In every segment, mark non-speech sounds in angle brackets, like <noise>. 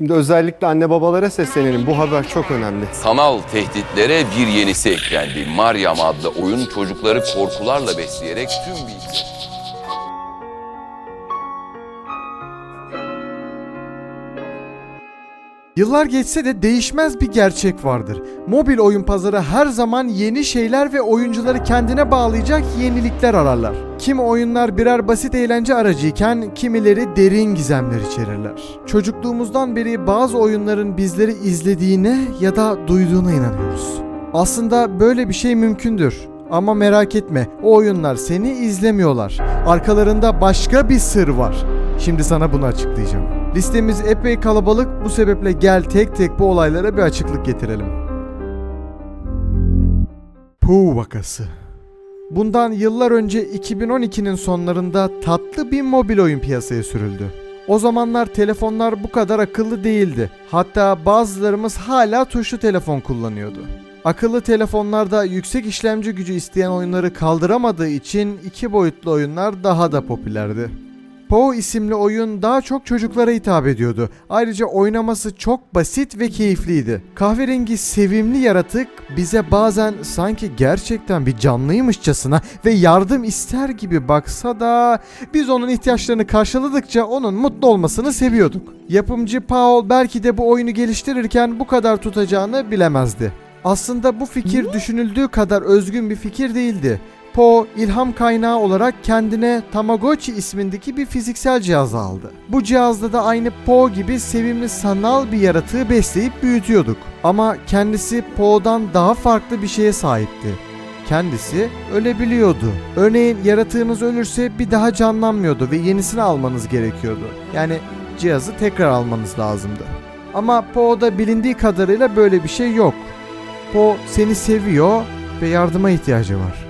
Şimdi özellikle anne babalara seslenelim. Bu haber çok önemli. Sanal tehditlere bir yenisi eklendi. Maryam adlı oyun çocukları korkularla besleyerek tüm bilgisayar... Yıllar geçse de değişmez bir gerçek vardır. Mobil oyun pazarı her zaman yeni şeyler ve oyuncuları kendine bağlayacak yenilikler ararlar. Kimi oyunlar birer basit eğlence aracıyken kimileri derin gizemler içerirler. Çocukluğumuzdan beri bazı oyunların bizleri izlediğine ya da duyduğuna inanıyoruz. Aslında böyle bir şey mümkündür. Ama merak etme, o oyunlar seni izlemiyorlar. Arkalarında başka bir sır var. Şimdi sana bunu açıklayacağım. Listemiz epey kalabalık, bu sebeple gel tek tek bu olaylara bir açıklık getirelim. Pooh vakası. Bundan yıllar önce 2012'nin sonlarında tatlı bir mobil oyun piyasaya sürüldü. O zamanlar telefonlar bu kadar akıllı değildi. Hatta bazılarımız hala tuşlu telefon kullanıyordu. Akıllı telefonlarda yüksek işlemci gücü isteyen oyunları kaldıramadığı için iki boyutlu oyunlar daha da popülerdi. Poe isimli oyun daha çok çocuklara hitap ediyordu. Ayrıca oynaması çok basit ve keyifliydi. Kahverengi sevimli yaratık bize bazen sanki gerçekten bir canlıymışçasına ve yardım ister gibi baksa da biz onun ihtiyaçlarını karşıladıkça onun mutlu olmasını seviyorduk. Yapımcı Paul belki de bu oyunu geliştirirken bu kadar tutacağını bilemezdi. Aslında bu fikir düşünüldüğü kadar özgün bir fikir değildi. Poe ilham kaynağı olarak kendine Tamagotchi ismindeki bir fiziksel cihaz aldı. Bu cihazda da aynı Poe gibi sevimli sanal bir yaratığı besleyip büyütüyorduk. Ama kendisi Poe'dan daha farklı bir şeye sahipti. Kendisi ölebiliyordu. Örneğin yaratığınız ölürse bir daha canlanmıyordu ve yenisini almanız gerekiyordu. Yani cihazı tekrar almanız lazımdı. Ama Poe'da bilindiği kadarıyla böyle bir şey yok. Poe seni seviyor ve yardıma ihtiyacı var.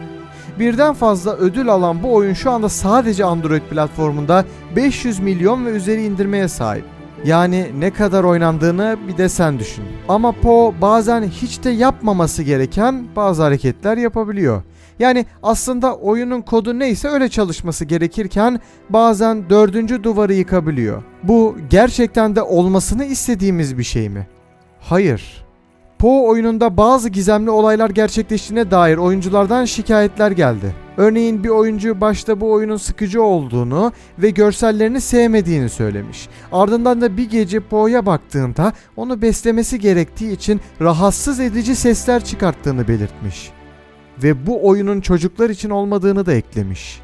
Birden fazla ödül alan bu oyun şu anda sadece Android platformunda 500 milyon ve üzeri indirmeye sahip. Yani ne kadar oynandığını bir de sen düşün. Ama Poe bazen hiç de yapmaması gereken bazı hareketler yapabiliyor. Yani aslında oyunun kodu neyse öyle çalışması gerekirken bazen dördüncü duvarı yıkabiliyor. Bu gerçekten de olmasını istediğimiz bir şey mi? Hayır. Poe oyununda bazı gizemli olaylar gerçekleştiğine dair oyunculardan şikayetler geldi. Örneğin bir oyuncu başta bu oyunun sıkıcı olduğunu ve görsellerini sevmediğini söylemiş. Ardından da bir gece Poe'ya baktığında onu beslemesi gerektiği için rahatsız edici sesler çıkarttığını belirtmiş. Ve bu oyunun çocuklar için olmadığını da eklemiş.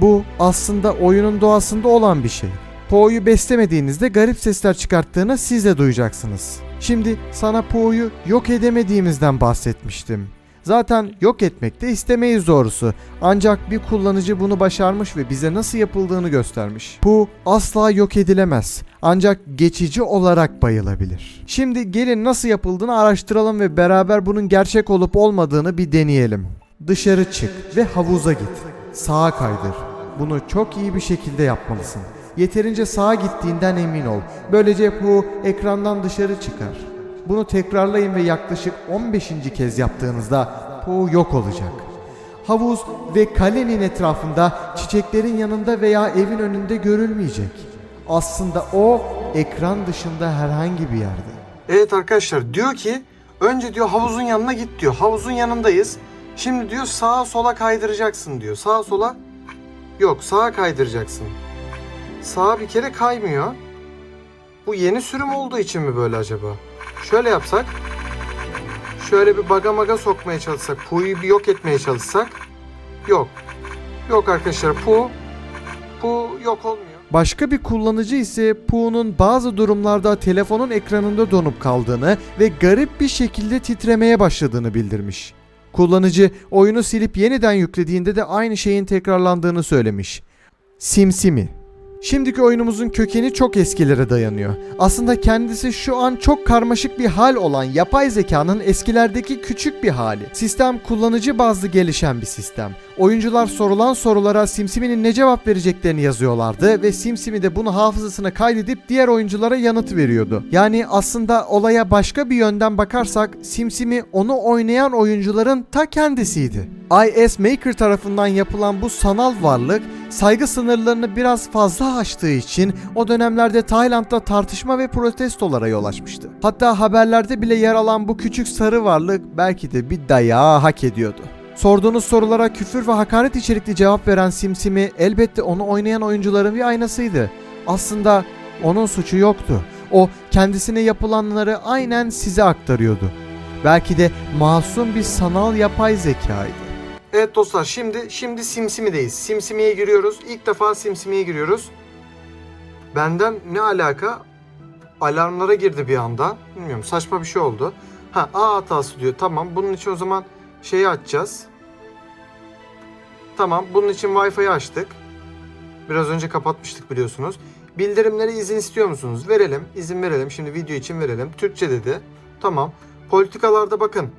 Bu aslında oyunun doğasında olan bir şey. Poe'yu beslemediğinizde garip sesler çıkarttığını siz de duyacaksınız. Şimdi sana Poe'yu yok edemediğimizden bahsetmiştim. Zaten yok etmek de istemeyiz doğrusu. Ancak bir kullanıcı bunu başarmış ve bize nasıl yapıldığını göstermiş. Poe asla yok edilemez. Ancak geçici olarak bayılabilir. Şimdi gelin nasıl yapıldığını araştıralım ve beraber bunun gerçek olup olmadığını bir deneyelim. Dışarı çık ve havuza git. Sağa kaydır. Bunu çok iyi bir şekilde yapmalısın. Yeterince sağa gittiğinden emin ol. Böylece bu ekrandan dışarı çıkar. Bunu tekrarlayın ve yaklaşık 15. kez yaptığınızda Poe yok olacak. Havuz ve kalenin etrafında çiçeklerin yanında veya evin önünde görülmeyecek. Aslında o ekran dışında herhangi bir yerde. Evet arkadaşlar diyor ki önce diyor havuzun yanına git diyor. Havuzun yanındayız. Şimdi diyor sağa sola kaydıracaksın diyor. Sağa sola yok sağa kaydıracaksın. Sağa bir kere kaymıyor. Bu yeni sürüm olduğu için mi böyle acaba? Şöyle yapsak. Şöyle bir baga maga sokmaya çalışsak. Pu'yu bir yok etmeye çalışsak. Yok. Yok arkadaşlar Pu. Pu yok olmuyor. Başka bir kullanıcı ise Pooh'nun bazı durumlarda telefonun ekranında donup kaldığını ve garip bir şekilde titremeye başladığını bildirmiş. Kullanıcı oyunu silip yeniden yüklediğinde de aynı şeyin tekrarlandığını söylemiş. Simsimi Şimdiki oyunumuzun kökeni çok eskilere dayanıyor. Aslında kendisi şu an çok karmaşık bir hal olan yapay zekanın eskilerdeki küçük bir hali. Sistem kullanıcı bazlı gelişen bir sistem. Oyuncular sorulan sorulara SimSimi'nin ne cevap vereceklerini yazıyorlardı ve SimSimi de bunu hafızasına kaydedip diğer oyunculara yanıt veriyordu. Yani aslında olaya başka bir yönden bakarsak SimSimi onu oynayan oyuncuların ta kendisiydi. IS Maker tarafından yapılan bu sanal varlık saygı sınırlarını biraz fazla aştığı için o dönemlerde Tayland'da tartışma ve protestolara yol açmıştı. Hatta haberlerde bile yer alan bu küçük sarı varlık belki de bir dayağı hak ediyordu. Sorduğunuz sorulara küfür ve hakaret içerikli cevap veren Simsimi elbette onu oynayan oyuncuların bir aynasıydı. Aslında onun suçu yoktu. O kendisine yapılanları aynen size aktarıyordu. Belki de masum bir sanal yapay zekaydı. Evet dostlar şimdi şimdi Simsimi'deyiz. Simsimi'ye giriyoruz. İlk defa Simsimi'ye giriyoruz. Benden ne alaka? Alarmlara girdi bir anda. Bilmiyorum saçma bir şey oldu. Ha A hatası diyor. Tamam bunun için o zaman şeyi açacağız. Tamam bunun için Wi-Fi'yi açtık. Biraz önce kapatmıştık biliyorsunuz. Bildirimleri izin istiyor musunuz? Verelim. izin verelim. Şimdi video için verelim. Türkçe dedi. Tamam. Politikalarda bakın.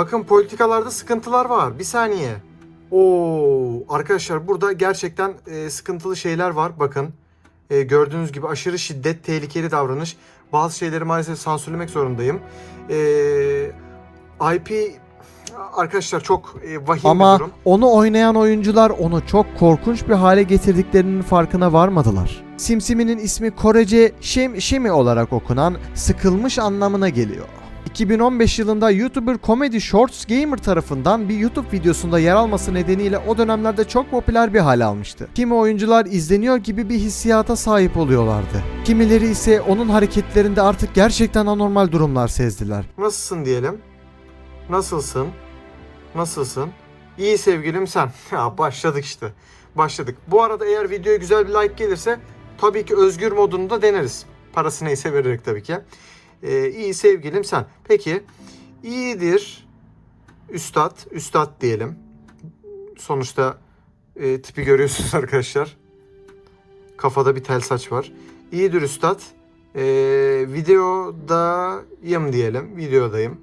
Bakın politikalarda sıkıntılar var. Bir saniye. Oo arkadaşlar burada gerçekten e, sıkıntılı şeyler var. Bakın E, gördüğünüz gibi aşırı şiddet, tehlikeli davranış. Bazı şeyleri maalesef sansürlemek zorundayım. E, IP arkadaşlar çok e, vahim bir Ama durum. onu oynayan oyuncular onu çok korkunç bir hale getirdiklerinin farkına varmadılar. Simsimi'nin ismi Korece Şem Şemi olarak okunan sıkılmış anlamına geliyor. 2015 yılında YouTuber Comedy Shorts Gamer tarafından bir YouTube videosunda yer alması nedeniyle o dönemlerde çok popüler bir hale almıştı. Kimi oyuncular izleniyor gibi bir hissiyata sahip oluyorlardı. Kimileri ise onun hareketlerinde artık gerçekten anormal durumlar sezdiler. Nasılsın diyelim. Nasılsın? Nasılsın? İyi sevgilim sen. <laughs> Ya başladık işte. Başladık. Bu arada eğer videoya güzel bir like gelirse tabii ki özgür modunu da deneriz. Parası neyse vererek tabii ki. Ee, iyi sevgilim sen. Peki iyidir üstad. Üstad diyelim. Sonuçta e, tipi görüyorsunuz <laughs> arkadaşlar. Kafada bir tel saç var. İyidir üstad. Ee, videodayım diyelim. Videodayım.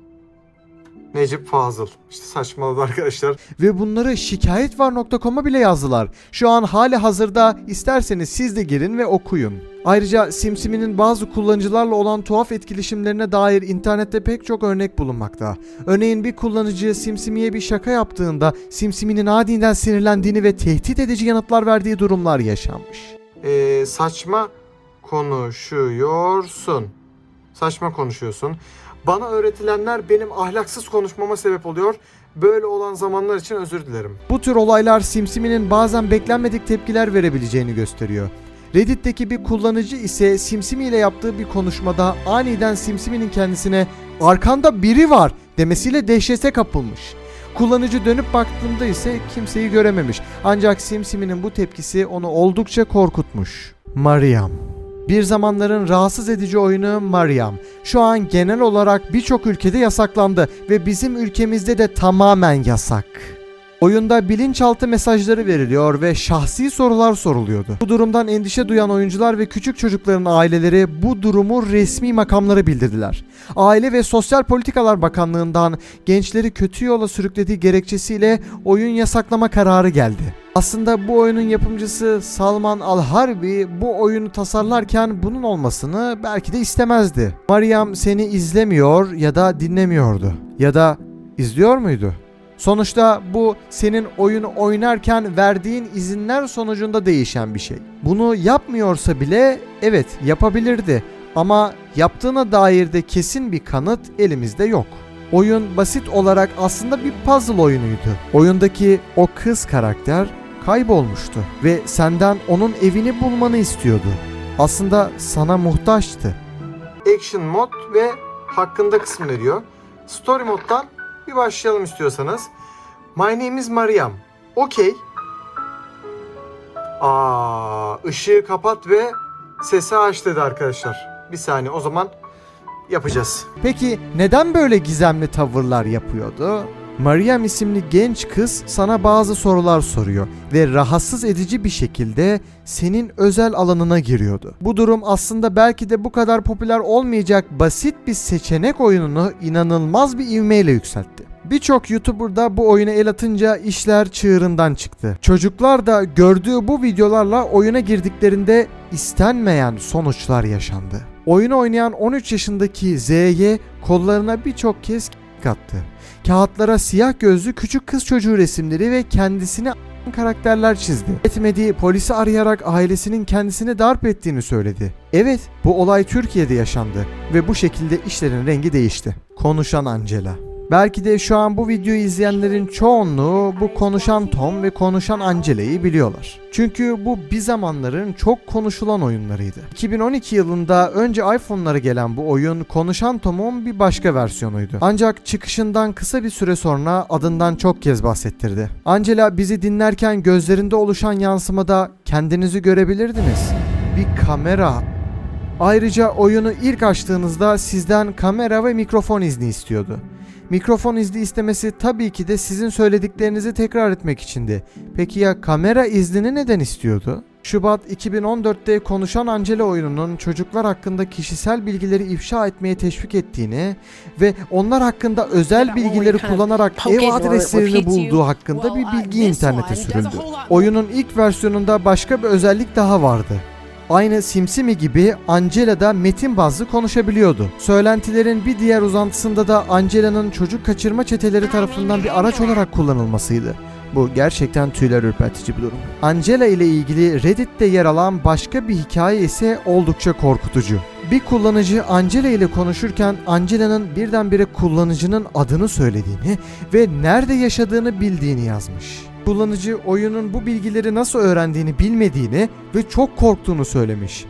Necip Fazıl. İşte saçmaladı arkadaşlar. ve bunları şikayetvar.com'a bile yazdılar. Şu an hali hazırda isterseniz siz de girin ve okuyun. Ayrıca SimSimi'nin bazı kullanıcılarla olan tuhaf etkileşimlerine dair internette pek çok örnek bulunmakta. Örneğin bir kullanıcı SimSimi'ye bir şaka yaptığında SimSimi'nin adinden sinirlendiğini ve tehdit edici yanıtlar verdiği durumlar yaşanmış. Ee, saçma konuşuyorsun. Saçma konuşuyorsun. Bana öğretilenler benim ahlaksız konuşmama sebep oluyor. Böyle olan zamanlar için özür dilerim. Bu tür olaylar SimSimi'nin bazen beklenmedik tepkiler verebileceğini gösteriyor. Reddit'teki bir kullanıcı ise SimSimi ile yaptığı bir konuşmada aniden SimSimi'nin kendisine arkanda biri var demesiyle dehşete kapılmış. Kullanıcı dönüp baktığında ise kimseyi görememiş. Ancak SimSimi'nin bu tepkisi onu oldukça korkutmuş. Mariam bir zamanların rahatsız edici oyunu Mariam. Şu an genel olarak birçok ülkede yasaklandı ve bizim ülkemizde de tamamen yasak. Oyunda bilinçaltı mesajları veriliyor ve şahsi sorular soruluyordu. Bu durumdan endişe duyan oyuncular ve küçük çocukların aileleri bu durumu resmi makamlara bildirdiler. Aile ve Sosyal Politikalar Bakanlığı'ndan gençleri kötü yola sürüklediği gerekçesiyle oyun yasaklama kararı geldi. Aslında bu oyunun yapımcısı Salman Al-Harbi bu oyunu tasarlarken bunun olmasını belki de istemezdi. Mariam seni izlemiyor ya da dinlemiyordu. Ya da izliyor muydu? Sonuçta bu senin oyunu oynarken verdiğin izinler sonucunda değişen bir şey. Bunu yapmıyorsa bile evet yapabilirdi ama yaptığına dair de kesin bir kanıt elimizde yok. Oyun basit olarak aslında bir puzzle oyunuydu. Oyundaki o kız karakter kaybolmuştu ve senden onun evini bulmanı istiyordu. Aslında sana muhtaçtı. Action mod ve hakkında kısmı veriyor. Story moddan bir başlayalım istiyorsanız. My name is Mariam. Okey. Aa, ışığı kapat ve sesi aç dedi arkadaşlar. Bir saniye o zaman yapacağız. Peki neden böyle gizemli tavırlar yapıyordu? Mariam isimli genç kız sana bazı sorular soruyor ve rahatsız edici bir şekilde senin özel alanına giriyordu. Bu durum aslında belki de bu kadar popüler olmayacak basit bir seçenek oyununu inanılmaz bir ivmeyle yükseltti. Birçok YouTuber da bu oyuna el atınca işler çığırından çıktı. Çocuklar da gördüğü bu videolarla oyuna girdiklerinde istenmeyen sonuçlar yaşandı. Oyunu oynayan 13 yaşındaki Z'ye kollarına birçok kez attı. Kağıtlara siyah gözlü küçük kız çocuğu resimleri ve kendisini karakterler çizdi. Etmediği polisi arayarak ailesinin kendisini darp ettiğini söyledi. Evet, bu olay Türkiye'de yaşandı ve bu şekilde işlerin rengi değişti. Konuşan Angela. Belki de şu an bu videoyu izleyenlerin çoğunluğu bu konuşan Tom ve konuşan Angela'yı biliyorlar. Çünkü bu bir zamanların çok konuşulan oyunlarıydı. 2012 yılında önce iPhone'lara gelen bu oyun konuşan Tom'un bir başka versiyonuydu. Ancak çıkışından kısa bir süre sonra adından çok kez bahsettirdi. Angela bizi dinlerken gözlerinde oluşan yansımada kendinizi görebilirdiniz. Bir kamera Ayrıca oyunu ilk açtığınızda sizden kamera ve mikrofon izni istiyordu. Mikrofon izni istemesi tabii ki de sizin söylediklerinizi tekrar etmek içindi. Peki ya kamera iznini neden istiyordu? Şubat 2014'te Konuşan Angela oyununun çocuklar hakkında kişisel bilgileri ifşa etmeye teşvik ettiğini ve onlar hakkında özel bilgileri kullanarak ev adreslerini bulduğu hakkında bir bilgi internete sürüldü. Oyunun ilk versiyonunda başka bir özellik daha vardı. Aynı Simsimi gibi Angela da metin bazlı konuşabiliyordu. Söylentilerin bir diğer uzantısında da Angela'nın çocuk kaçırma çeteleri tarafından bir araç olarak kullanılmasıydı. Bu gerçekten tüyler ürpertici bir durum. Angela ile ilgili Reddit'te yer alan başka bir hikaye ise oldukça korkutucu. Bir kullanıcı Angela ile konuşurken Angela'nın birdenbire kullanıcının adını söylediğini ve nerede yaşadığını bildiğini yazmış. Kullanıcı oyunun bu bilgileri nasıl öğrendiğini bilmediğini ve çok korktuğunu söylemiş.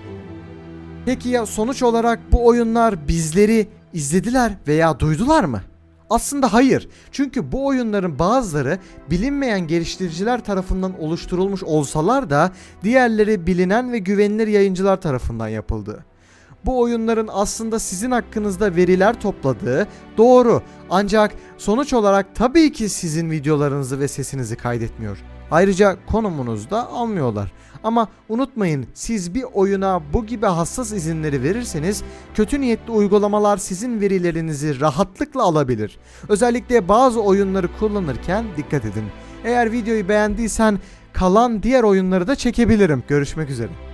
Peki ya sonuç olarak bu oyunlar bizleri izlediler veya duydular mı? Aslında hayır. Çünkü bu oyunların bazıları bilinmeyen geliştiriciler tarafından oluşturulmuş olsalar da diğerleri bilinen ve güvenilir yayıncılar tarafından yapıldı. Bu oyunların aslında sizin hakkınızda veriler topladığı doğru. Ancak sonuç olarak tabii ki sizin videolarınızı ve sesinizi kaydetmiyor. Ayrıca konumunuzu da almıyorlar. Ama unutmayın siz bir oyuna bu gibi hassas izinleri verirseniz kötü niyetli uygulamalar sizin verilerinizi rahatlıkla alabilir. Özellikle bazı oyunları kullanırken dikkat edin. Eğer videoyu beğendiysen kalan diğer oyunları da çekebilirim. Görüşmek üzere.